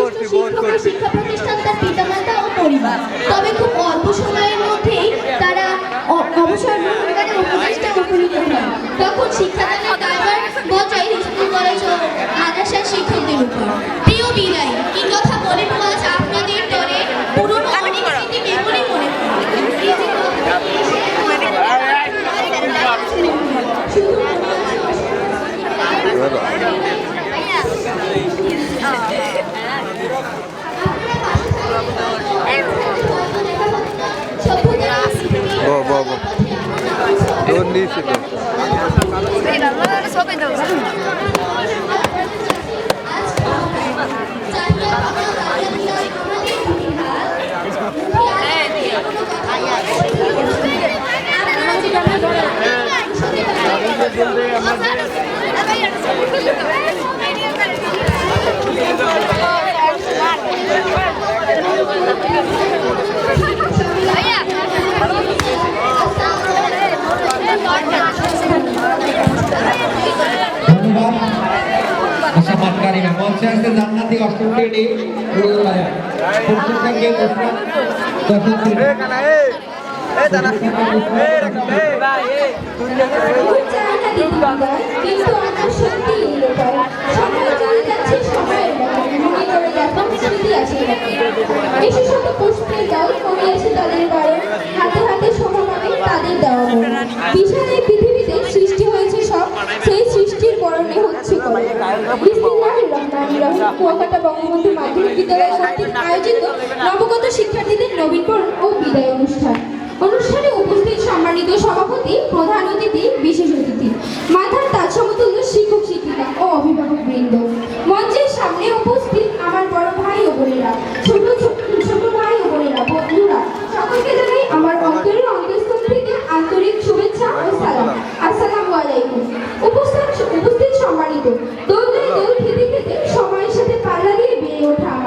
করছি বোধ করছি। মানে পরিবার। তবে খুব তোর নিচে তো। মনে করে দেখো স্মৃতি আছে বিশেষত পুষ্পের দল কমিয়েছে তাদের বারণ সৃষ্টির হচ্ছে কুয়াকাটা, বঙ্গবন্ধু, মাধ্যমিক বিদ্যালয় কর্তৃক আয়োজিত নবগত শিক্ষার্থীদের নবীনবরণ ও বিদায় অনুষ্ঠান। অনুষ্ঠানে উপস্থিত সম্মানিত সভাপতি, প্রধান অতিথি, বিশেষ অতিথি মাথার তাজ সমতুল্য শিক্ষক শিক্ষিকা ও অভিভাবক বৃন্দ। মঞ্চের সামনে উপস্থিত আমার বড় ভাই ও বোনেরা, ছোট ছোট ছোট ভাই ও বোনেরা, বন্ধুরা, সকলকে জানাই আমার অন্তরের অন্তঃস্থল থেকে আন্তরিক শুভেচ্ছা ও সালাম। আসসালামু আলাইকুম। উপস্থিত সম্মানিত। দুই দুই